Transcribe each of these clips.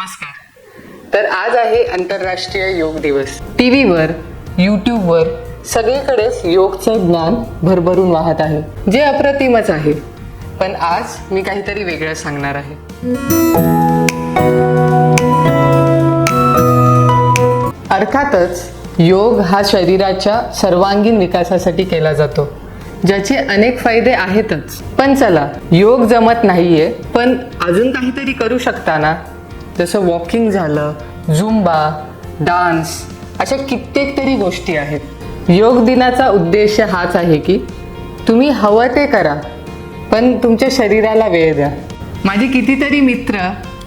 नमस्कार. तर आज आहे आंतरराष्ट्रीय योग दिवस. टी व्हीवर यूट्यूबवर सगळीकडेच योगचं ज्ञान भरभरून वाहत आहे जे अप्रतिमच आहे. पण आज मी काहीतरी वेगळं सांगणार आहे. अर्थातच योग हा शरीराच्या सर्वांगीण विकासासाठी केला जातो ज्याचे अनेक फायदे आहेतच. पण चला योग जमत नाहीये पण अजून काहीतरी करू शकता ना? जसं वॉकिंग झालं झुंबा डान्स अशा कित्येक तरी गोष्टी आहेत. योग दिनाचा उद्देश हाच आहे की तुम्ही हवं ते करा पण तुमच्या शरीराला वेळ द्या. माझे कितीतरी मित्र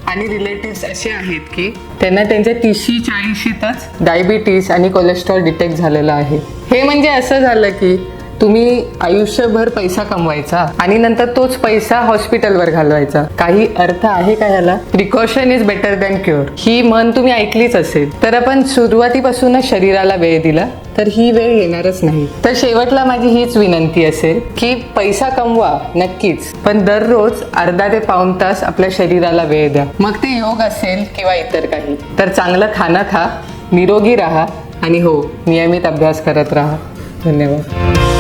आणि रिलेटिव्स असे आहेत की त्यांना त्यांच्या तीसशी चाळीशीतच डायबिटीस आणि कोलेस्ट्रॉल डिटेक्ट झालेलं आहे. हे म्हणजे असं झालं की तुम्ही आयुष्यभर पैसा कमवायचा आणि नंतर तोच पैसा हॉस्पिटलवर घालवायचा. काही अर्थ आहे का ह्याला? Precaution is better than cure ही म्हण तुम्ही ऐकलीच असेल. तर आपण सुरुवातीपासूनच शरीराला वेळ दिला तर ही वेळ येणारच नाही. तर शेवटला माझी हीच विनंती असेल की पैसा कमवा नक्कीच. पण दररोज अर्धा ते पाऊण तास आपल्या शरीराला वेळ द्या. मग ते योग असेल किंवा इतर काही. तर चांगलं खाणं खा निरोगी राहा आणि हो नियमित अभ्यास करत राहा. धन्यवाद.